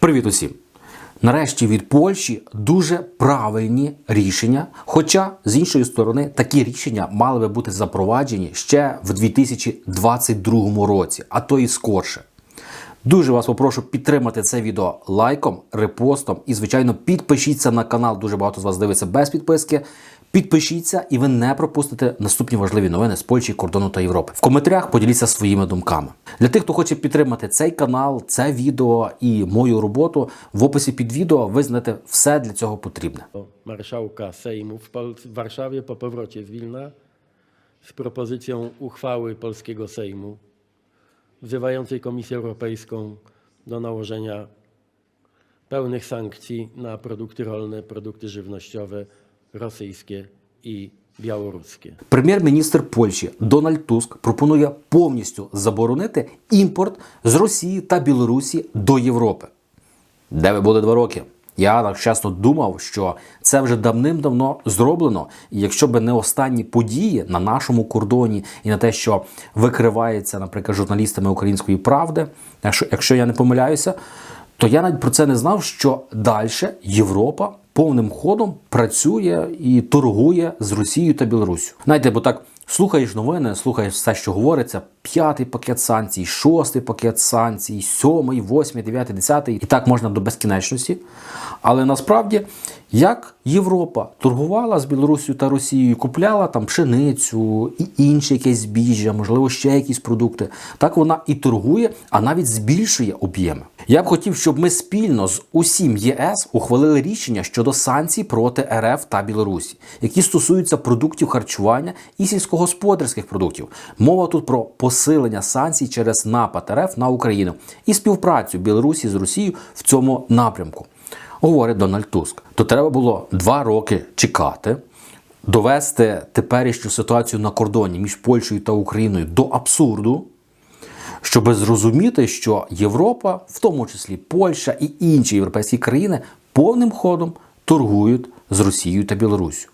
Привіт усім! Нарешті від Польщі дуже правильні рішення. Хоча, з іншої сторони, такі рішення мали би бути запроваджені ще в 2022 році, а то і скорше. Дуже вас попрошу підтримати це відео лайком, репостом і, звичайно, підпишіться на канал. Дуже багато з вас дивиться без підписки. Підпишіться, і ви не пропустите наступні важливі новини з Польщі, кордону та Європи. В коментарях поділіться своїми думками. Для тих, хто хоче підтримати цей канал, це відео і мою роботу, в описі під відео ви знайдете все для цього потрібне. marszałka Sejmu w, Pol- w Warszawie po powrocie z Wilna z propozycją uchwały polskiego Sejmu wzywającej Komisję Europejską do nałożenia pełnych sankcji na produkty rolne, produkty żywnościowe rosyjskie i białoruskie. Прем'єр-міністр Польщі Дональд Туск пропонує повністю заборонити імпорт з Росії та Білорусі до Європи. Де ви були два роки? Я так чесно думав, що це вже давним-давно зроблено. І якщо б не останні події на нашому кордоні і на те, що викривається, наприклад, журналістами української правди, якщо я не помиляюся, то я навіть про це не знав, що далі Європа повним ходом працює і торгує з Росією та Білоруссю. Знаєте, бо так слухаєш новини, слухаєш все, що говориться: п'ятий пакет санкцій, шостий пакет санкцій, сьомий, восьмий, дев'ятий, десятий, і так можна до безкінечності. Але насправді, як Європа торгувала з Білорусію та Росією, купляла там пшеницю і інше якесь збіжжя, можливо, ще якісь продукти, так вона і торгує, а навіть збільшує об'єми. Я б хотів, щоб ми спільно з усім ЄС ухвалили рішення щодо санкцій проти РФ та Білорусі, які стосуються продуктів харчування і сільськогосподарських продуктів. Мова тут про посилення санкцій через напад РФ на Україну і співпрацю Білорусі з Росією в цьому напрямку. Говорить Дональд Туск. То треба було два роки чекати, довести теперішню ситуацію на кордоні між Польщею та Україною до абсурду, щоб зрозуміти, що Європа, в тому числі Польща і інші європейські країни, повним ходом торгують з Росією та Білоруссю.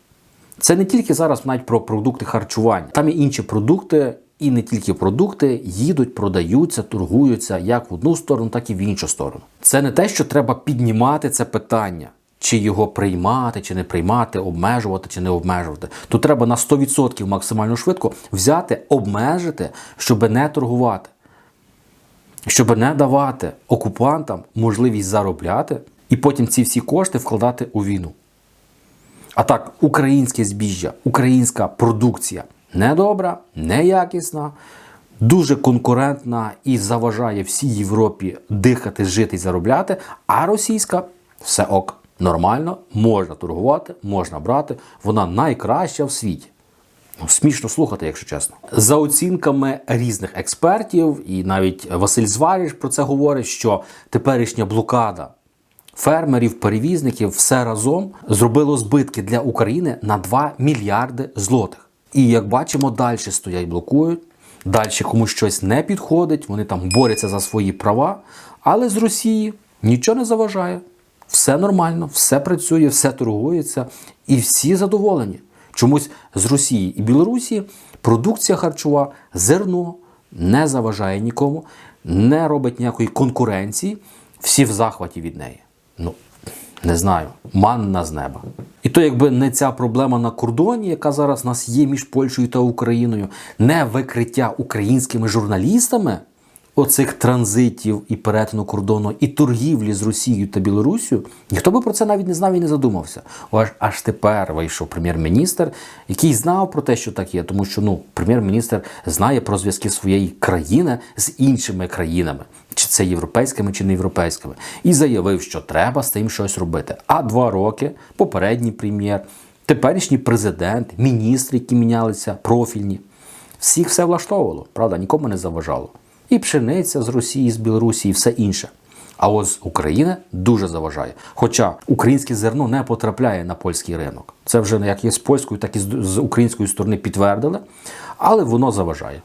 Це не тільки зараз навіть про продукти харчування, там і інші продукти, і не тільки продукти їдуть, продаються, торгуються як в одну сторону, так і в іншу сторону. Це не те, що треба піднімати це питання. Чи його приймати, чи не приймати, обмежувати чи не обмежувати. Тут треба на 100% максимально швидко взяти, обмежити, щоб не торгувати, щоб не давати окупантам можливість заробляти і потім ці всі кошти вкладати у війну. А так, українське збіжжя, українська продукція недобра, неякісна, дуже конкурентна і заважає всій Європі дихати, жити і заробляти. А російська все ок, нормально, можна торгувати, можна брати. Вона найкраща в світі. Ну, смішно слухати, якщо чесно. За оцінками різних експертів, і навіть Василь Зваріш про це говорить, що теперішня блокада фермерів, перевізників все разом зробило збитки для України на 2 мільярди злотих. І як бачимо, далі стоять, блокують. Далі комусь щось не підходить, вони там борються за свої права. Але з Росії нічого не заважає. Все нормально, все працює, все торгується, і всі задоволені. Чомусь з Росії і Білорусі продукція харчова, зерно не заважає нікому, не робить ніякої конкуренції. Всі в захваті від неї. Ну, не знаю, манна з неба. І то, якби не ця проблема на кордоні, яка зараз у нас є між Польщею та Україною, не викриття українськими журналістами оцих транзитів і перетину кордону, і торгівлі з Росією та Білорусію, ніхто би про це навіть не знав і не задумався. Аж аж тепер вийшов прем'єр-міністр, який знав про те, що так є, тому що ну, прем'єр-міністр знає про зв'язки своєї країни з іншими країнами, чи це європейськими, чи не європейськими, і заявив, що треба з тим щось робити. А два роки попередній прем'єр, теперішній президент, міністри, які мінялися, профільні, всіх все влаштовувало, правда, нікому не заважало. І пшениця з Росії, з Білорусі, і все інше. А от з України дуже заважає. Хоча українське зерно не потрапляє на польський ринок. Це вже як є з польської, так і з української сторони підтвердили, але воно заважає.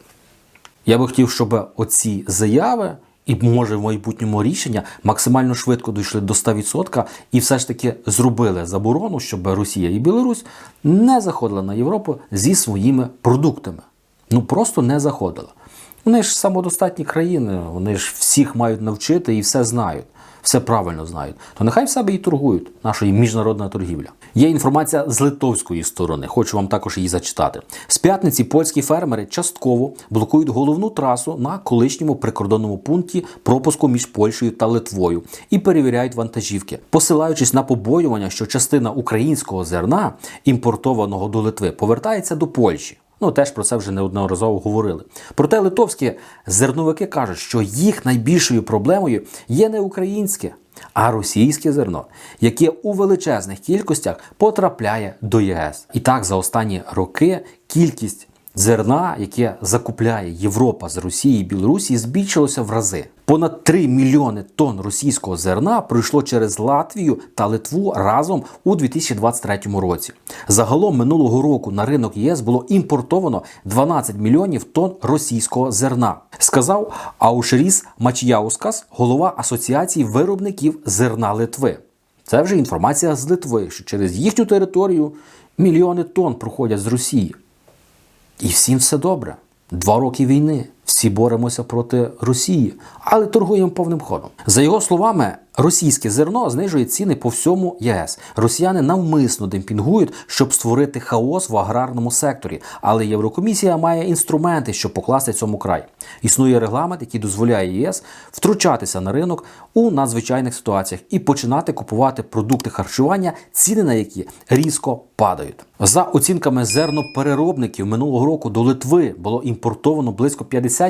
Я би хотів, щоб оці заяви і може в майбутньому рішення максимально швидко дійшли до 100% і все ж таки зробили заборону, щоб Росія і Білорусь не заходили на Європу зі своїми продуктами. Ну просто не заходили. Вони ж самодостатні країни, вони ж всіх мають навчити і все знають. все правильно знають, то нехай в себе і торгують. Нашої міжнародна торгівля. Є інформація з литовської сторони. Хочу вам також її зачитати. З п'ятниці польські фермери частково блокують головну трасу на колишньому прикордонному пункті пропуску між Польщею та Литвою і перевіряють вантажівки, посилаючись на побоювання, що частина українського зерна, імпортованого до Литви, повертається до Польщі. Ну, теж про це вже неодноразово говорили. Проте литовські зерновики кажуть, що їх найбільшою проблемою є не українське, а російське зерно, яке у величезних кількостях потрапляє до ЄС. І так за останні роки кількість зерна, яке закупляє Європа з Росії і Білорусі, збільшилося в рази. Понад 3 мільйони тонн російського зерна пройшло через Латвію та Литву разом у 2023 році. Загалом минулого року на ринок ЄС було імпортовано 12 мільйонів тонн російського зерна, сказав Аушріс Мачяускас, голова Асоціації виробників зерна Литви. Це вже інформація з Литви, що через їхню територію мільйони тонн проходять з Росії. І всім все добре. Два роки війни. Всі боремося проти Росії, але торгуємо повним ходом. За його словами, російське зерно знижує ціни по всьому ЄС. Росіяни навмисно демпінгують, щоб створити хаос в аграрному секторі. Але Єврокомісія має інструменти, щоб покласти цьому край. Існує регламент, який дозволяє ЄС втручатися на ринок у надзвичайних ситуаціях і починати купувати продукти харчування, ціни на які різко падають. За оцінками зернопереробників минулого року до Литви було імпортовано близько 50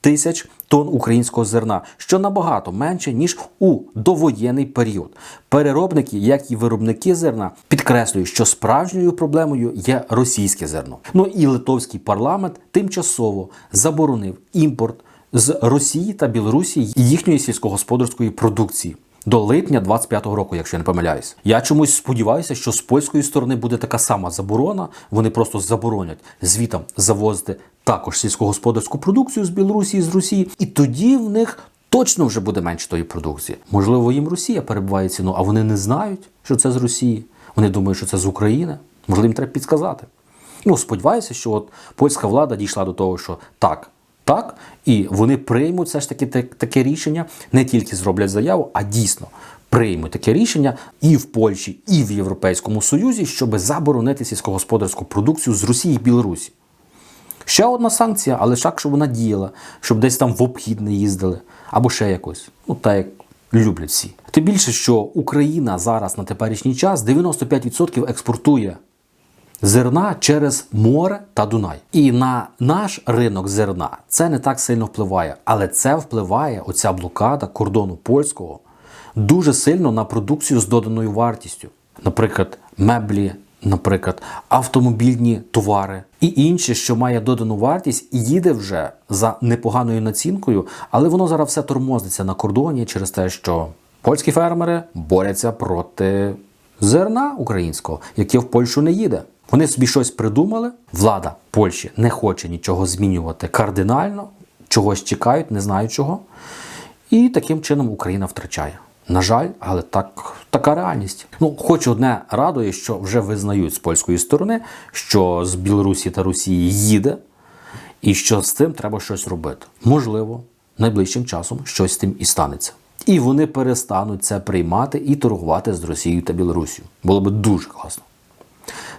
тисяч тонн українського зерна, що набагато менше ніж у довоєнний період. Переробники, як і виробники зерна, підкреслюють, що справжньою проблемою є російське зерно. Ну і литовський парламент тимчасово заборонив імпорт з Росії та Білорусі їхньої сільськогосподарської продукції. До липня 25-го року, якщо я не помиляюсь. Я чомусь сподіваюся, що з польської сторони буде така сама заборона. Вони просто заборонять звітам завозити також сільськогосподарську продукцію з Білорусі і з Росії, і тоді в них точно вже буде менше тої продукції. Можливо, їм Росія перебуває ціну, а вони не знають, що це з Росії. Вони думають, що це з України. Можливо, їм треба підсказати. Ну, сподіваюся, що от польська влада дійшла до того, що так, так, і вони приймуть все ж таки таке рішення, не тільки зроблять заяву, а дійсно приймуть таке рішення і в Польщі, і в Європейському Союзі, щоб заборонити сільськогосподарську продукцію з Росії і Білорусі. Ще одна санкція, але так, щоб вона діяла, щоб десь там в обхід не їздили, або ще якось. Ну, так як люблять всі. Тим більше, що Україна зараз на теперішній час 95% експортує зерна через море та Дунай. І на наш ринок зерна це не так сильно впливає, але це впливає, оця блокада кордону польського, дуже сильно на продукцію з доданою вартістю. Наприклад, меблі, наприклад, автомобільні товари і інше, що має додану вартість, їде вже за непоганою націнкою, але воно зараз все тормозиться на кордоні через те, що польські фермери борються проти зерна українського, яке в Польщу не їде. Вони собі щось придумали. Влада Польщі не хоче нічого змінювати кардинально, чогось чекають, не знають чого. І таким чином Україна втрачає. На жаль, але так, така реальність. Ну, хоч одне радує, що вже визнають з польської сторони, що з Білорусі та Росії їде, і що з цим треба щось робити. Можливо, найближчим часом щось з тим і станеться. І вони перестануть це приймати і торгувати з Росією та Білорусією. Було би дуже класно.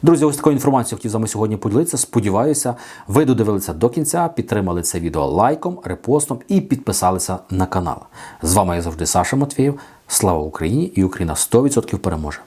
Друзі, ось такою інформацією хотів з вами сьогодні поділитися. Сподіваюся, ви додивилися до кінця, підтримали це відео лайком, репостом і підписалися на канал. З вами я завжди Саша Матвієв. Слава Україні і Україна 100% переможе!